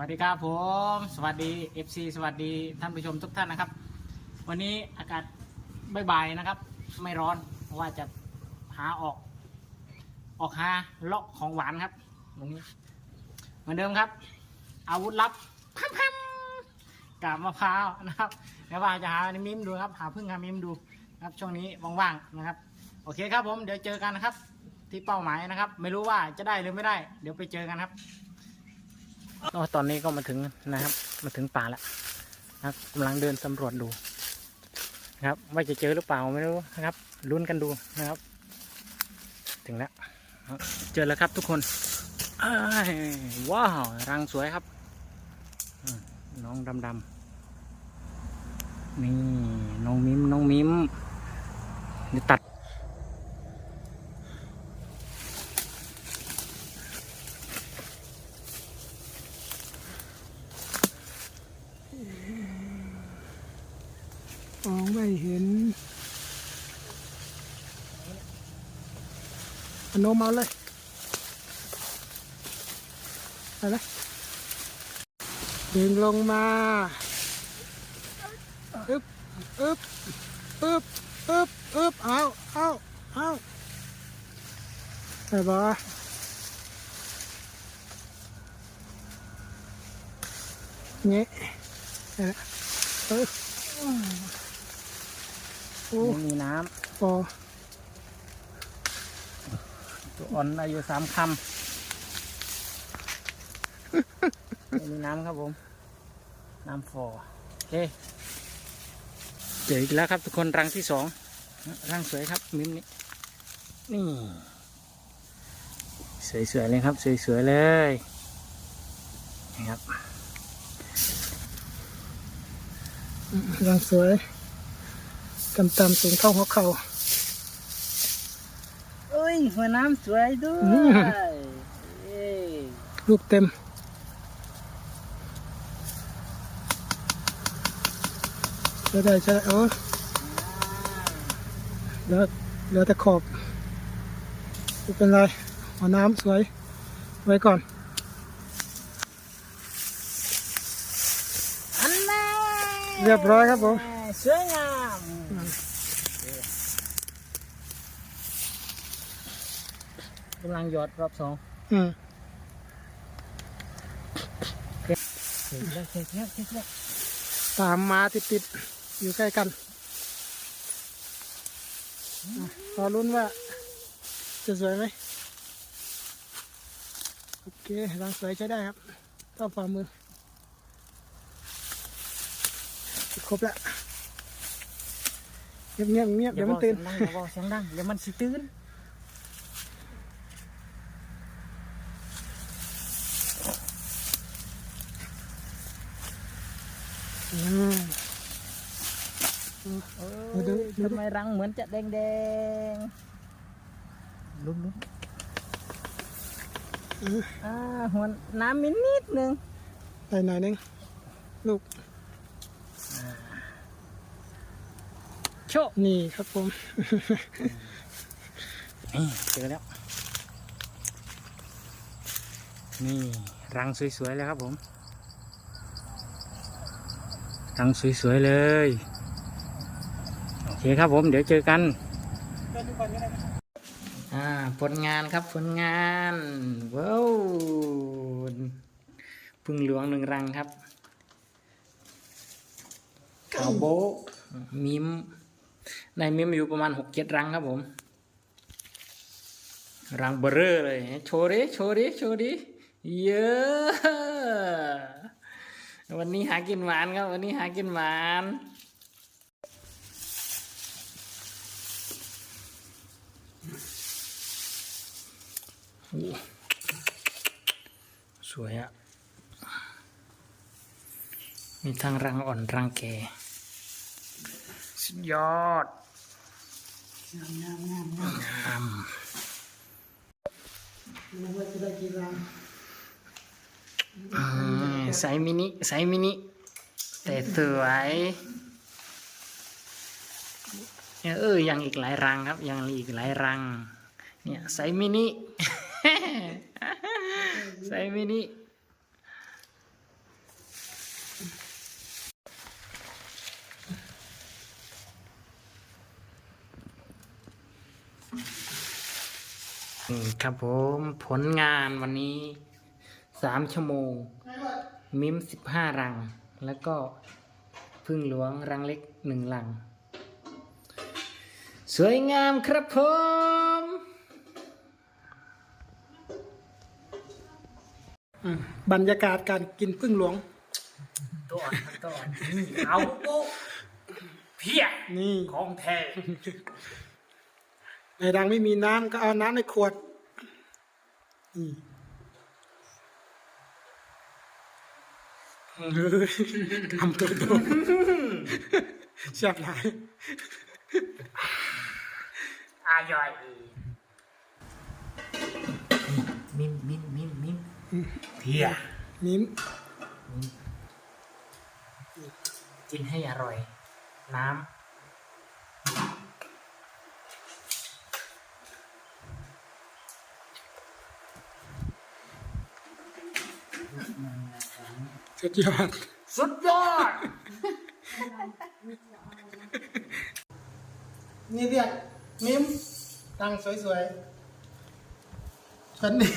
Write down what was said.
วัสดีครับผม สวัสดี FC สวัสดีท่านผู้ชมทุกท่านนะครับ วันนี้อากาศบ่ายๆนะครับ ไม่ร้อนเพราะว่าจะหาออก ออกหาเลาะของหวานครับวันนี้ เหมือนเดิมครับ อาวุธลับพัมพัมกับมะพร้าวนะครับเดี๋ยวว่าจะหามิมดูครับ หาพึ่งหามิมดูครับช่วงนี้ว่างๆนะครับ โอเคครับผมเดี๋ยวเจอกันนะครับ ที่เป้าหมายนะครับ ไม่รู้ว่าจะได้หรือไม่ได้ เดี๋ยวไปเจอกันครับ ก็ตอนนี้ก็มาถึงนะครับ มาถึงป่าแล้วนะครับกำลังเดินสำรวจดูนะครับว่าจะเจอหรือเปล่าไม่รู้นะครับลุ้นกันดูนะครับ ถึงแล้วเจอแล้วครับทุกคนว้าวรังสวยครับน้องดำดำๆนี่องมิมน้องมิมเดี๋ยวตัด มองไม่เห็นพนมเอาเลยไปเลยดึงลงมาอึบอึบอึบอึบอึบเอาเอาเอาไปบ่เงี้ยไปละเออ ไม่มีน้พอำตัวอ่อนอายุสามคำไม่มีน้ำครับผม น้ำฟอโอเคเจออีกแล้วครับทุกคนรังที่สองรังสวยครับมิมนี่นี่ สวยๆเลยครับ สวยๆเลยนี่ครับรังสวย ตำตำๆสูงเท่าหัวเข่าเอ้ย หัวน้ำสวยด้วอืมเอ้ยลูกเต็มใช่ได้ใช่ได้โอ้เหลือเหลือแต่ขอบไม่เป็นไรหัวน้ำสวย ไว้ก่อนอันน่ะเรียบร้อยครับผม สวยงามกำลังหยอดรอบสองอืมเสร็จแล้วเสร็จแล้วเสร็จแล้วตามมาติดติดๆ อยู่ใกล้กันอะรอรุ้นว่า จะสวยไหมโอเครังสวยใช้ได้ครับต้อฝ่ามือ ครบแล้วเงียบเงียบเงียบเดี๋ยวมันตื่นอย่าบอกเสียงดังอย่าบอกเสียงดังเดี๋ยวมันสิตื่น อืม เอ้ มา ดูยดูดิทำไมรังเหมือนจะแดงแดงๆลุ้นลุ้นอ่าหัวน้ำมินิดนึงไปหน่อยนึงลูกโชคนี่ครับผมนี่เจอแล้ว นี่ รังสวยๆเลยครับผม รังสวยๆเลย โอเคครับผมเดี๋ยวเจอกันอ่าผลงานครับผลงานว้าวพึ่งหลวงหนึ่งรังครับขาวโบมิมในมิมอยู่ประมาณหกเจ็ดรังครับผม รังเบรรอร์เลยโชว์ดิโชว์ดิโชว์ดิเยอะ วันนี้หากินหวานครับ วันนี้หากินหวานสวยอะมีทั้งรังอ่อนรังแก่สุดยอดงามงามงามงามอืม ไซส์มินิไซส์มินิแต่สวยเออยังอีกหลายรังครับ ยังอีกหลายรัง เนี่ยไซส์มินิไซส์มินิครับผมผลงานวันนี้ สามชั่วโมง มิมสิบห้ารัง แล้วก็พึ่งหลวงรังเล็กหนึ่งรัง สวยงามครับผมอืมบรรยากาศการกินพึ่งหลวงตัวอ่อนครับตัวอ่อนนี่เอาโป๊ะเพียนี่ของแท้ในรังไม่มีน้ำก็เอาน้ำในขวดนี่เฮ้ย ทำตัวโดนแซ่บหลายอร่อยมิมมิมมิมมิมเพียมิ้มกินให้อร่อย น้ำ สุดยอด สุดยอด นี่เรียกมิ้มตังสวยๆฉันนี่